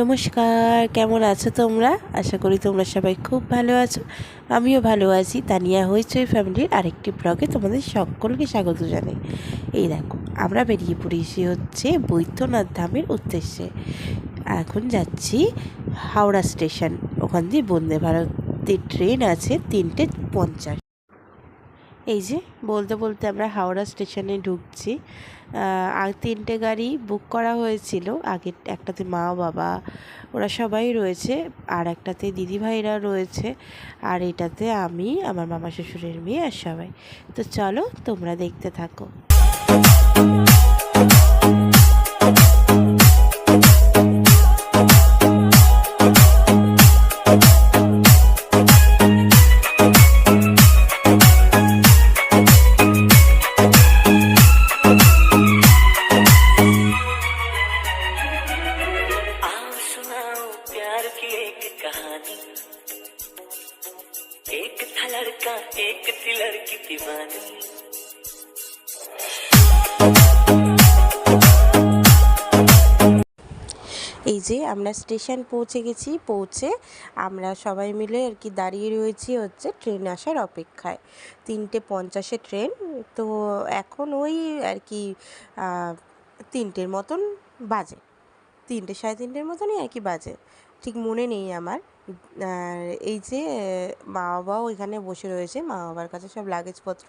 নমস্কার, কেমন আছো তোমরা? আশা করি তোমরা সবাই খুব ভালো আছো। আমিও ভালো আছি। তানিয়া হইচই ফ্যামিলির আরেকটি ব্লগে তোমাদের সকলকে স্বাগত জানাই। এই দেখো, আমরা বেরিয়ে পড়েছি হচ্ছে বৈদ্যনাথ ধামের উদ্দেশ্যে। এখন যাচ্ছি হাওড়া স্টেশন। ওখান দিয়ে বন্দে ভারতের ট্রেন আছে তিনটে পঞ্চাশ। এই যে, বলতে বলতে আমরা হাওড়া স্টেশনে ঢুকছি। আর তিনটে গাড়ি বুক করা হয়েছিল। আগে একটাতে মা, বাবা, ওরা সবাই রয়েছে। আর একটাতে দিদিভাইরা রয়েছে। আর এটাতে আমি, আমার মামা শ্বশুরের মেয়ে আর সবাই। তো চলো, তোমরা দেখতে থাকো। एक था लड़का एक थी लड़की दीवानी এই যে আমরা স্টেশন পৌঁছে গেছি পৌঁছে আমরা সবাই মিলে আর কি দাঁড়িয়ে রয়েছি হচ্ছে ট্রেন আসার অপেক্ষায় তিনটে পঞ্চাশে ট্রেন তো এখন ওই আর কি আহ, তিনটের মতন বাজে তিনটে সাড়ে তিনটের মতনই আর কি বাজে ঠিক মনে নেই আমার আর এই যে মা বাবাও এখানে বসে রয়েছে মা বাবার কাছে সব লাগেজপত্র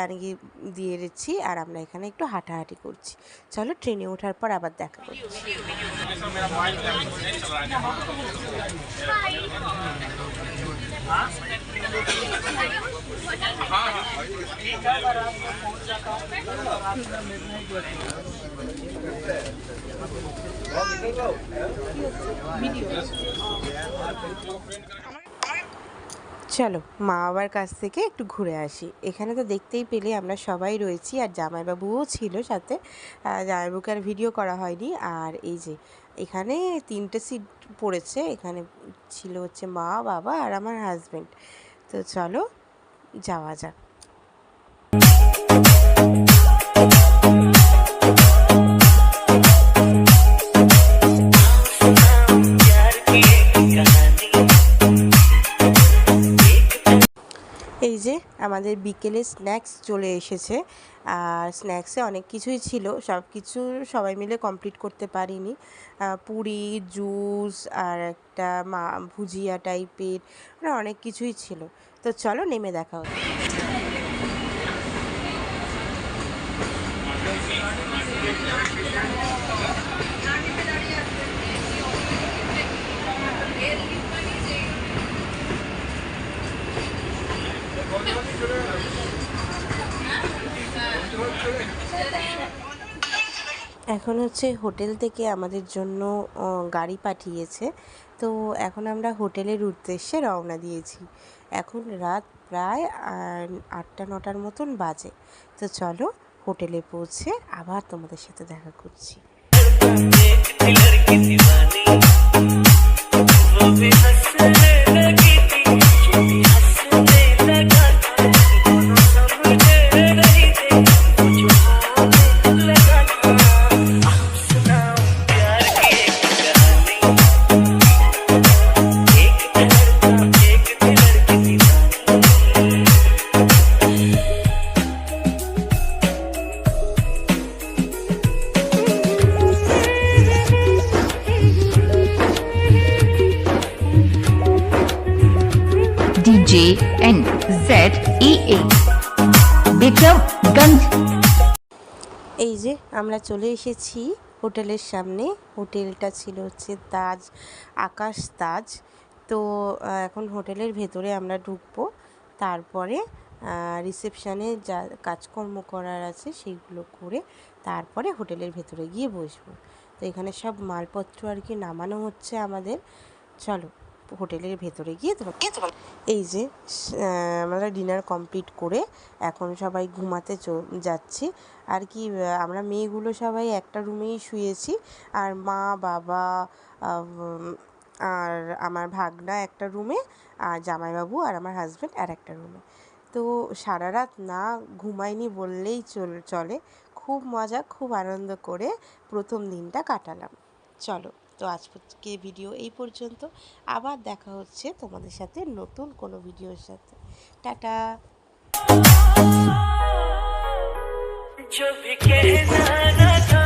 আর কি দিয়ে দিচ্ছি আর আমরা এখানে একটু হাঁটাহাঁটি করছি। চলো ট্রেনে ওঠার পর আবার দেখা করছি চলো, মা বাবার কাছ থেকে একটু ঘুরে আসি। এখানে তো দেখতেই পেলে আমরা সবাই রয়েছি আর জামাইবাবুও ছিল সাথে। জামাইবাবুকে আর ভিডিও করা হয়নি। আর এই যে, এখানে তিনটে সিট পড়েছে। এখানে ছিল হচ্ছে মা, বাবা আর আমার হাজব্যান্ড তো চলো, যাওয়া যাক। এই যে আমাদের বিকেলে স্ন্যাক্স চলে এসেছে, আর স্ন্যাক্সে অনেক কিছুই ছিল সব কিছু সবাই মিলে কমপ্লিট করতে পারিনি। পুরি জুস আর একটা মা, ভুজিয়া টাইপের মানে অনেক কিছুই ছিল। তো চলো নেমে দেখা হচ্ছে। এখন হচ্ছে হোটেল থেকে আমাদের জন্য গাড়ি পাঠিয়েছে। তো এখন আমরা হোটেলের উদ্দেশ্যে রওনা দিয়েছি। এখন রাত প্রায় আটটা নটার মতন বাজে। তো চলো হোটেলে পৌঁছে আবার তোমাদের সাথে দেখা করছি DJ and ZEA. Bikramganj. এই যে আমরা চলে এসেছি হোটেলের সামনে। হোটেলটা ছিল হচ্ছে তাজ, আকাশ তাজ। তো এখন হোটেলের ভেতরে আমরা ঢুকবো। তারপরে রিসেপশানে যা কাজকর্ম করার আছে সেগুলো করে তারপরে হোটেলের ভেতরে গিয়ে বসবো। তো এখানে সব মালপত্র আর কি নামানো হচ্ছে আমাদের। চলো। হোটেলের ভেতরে গিয়ে তোমার এই যে আমরা ডিনার কমপ্লিট করে এখন সবাই ঘুমাতে যাচ্ছি। আর কি আমরা মেয়েগুলো সবাই একটা রুমেই শুয়েছি। আর মা, বাবা আর আমার ভাগনা একটা রুমে, আর জামাইবাবু আর আমার হাজব্যান্ড আর একটা রুমে। তো সারা রাত না ঘুমাইনি বললেই চল, চলে। খুব মজা, খুব আনন্দ করে প্রথম দিনটা কাটালাম। চলো। তো আজকে ভিডিও এই পর্যন্ত আবার দেখা হচ্ছে তোমাদের সাথে নতুন কোনো ভিডিওর সাথে টাটা जो भी कहना